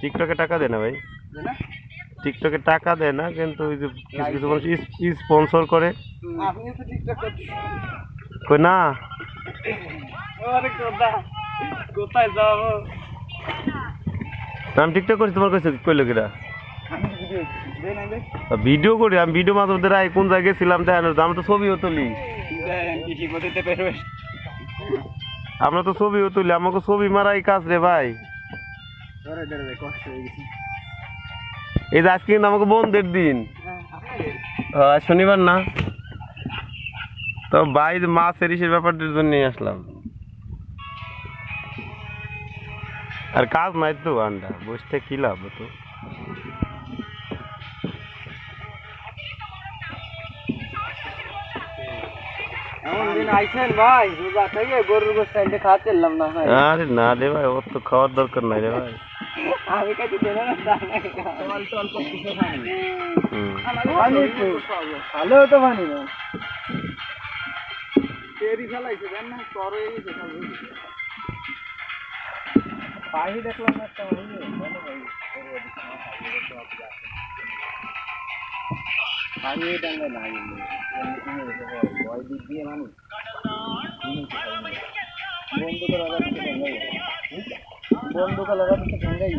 টিকটকে টাকা দেয় না ভাই। টিকটকে টাকা দেয় না কিন্তু ওই যে কিছু কিছু মানুষ স্পন্সর করে। কই না। আরে কোথায় যাব? আমি টিকটক করছি তোমার কাছে কইলো কিরা? ভিডিও করি আমি ভিডিও মাঝে মধ্যে রাই কোন জায়গায় ছিলাম দেখেন আমরা তো ছবিও তুলি। আমরা তো ছবিও তুলি আমাকে ছবি মারাই কাজ রে ভাই। এই যে আজকে কিন্তু আমাকে বন্ধের দিন। শনিবার না? তো ভাই মাছ এরিসের ব্যাপারটার জন্য আসলাম। আর কাজ নাই তো আন্ডা বসতে কি লাভ তো আরে না রে ভাই ওর তো খাওয়ার দরকার নাই রে ভাই। আমি কাছে না। পানি তো ভালো তো পানি না তেরি ফেলাইছে দেন না তর হয়ে গেছে হয়ে। পাহি দেখলাম না একটা পাহি ভালো ভাই পানি ডাঙ্গা নাই ভয় দিক দিয়ে মানুষ ঠান্ডাই লাগাতে ঠান্ডাই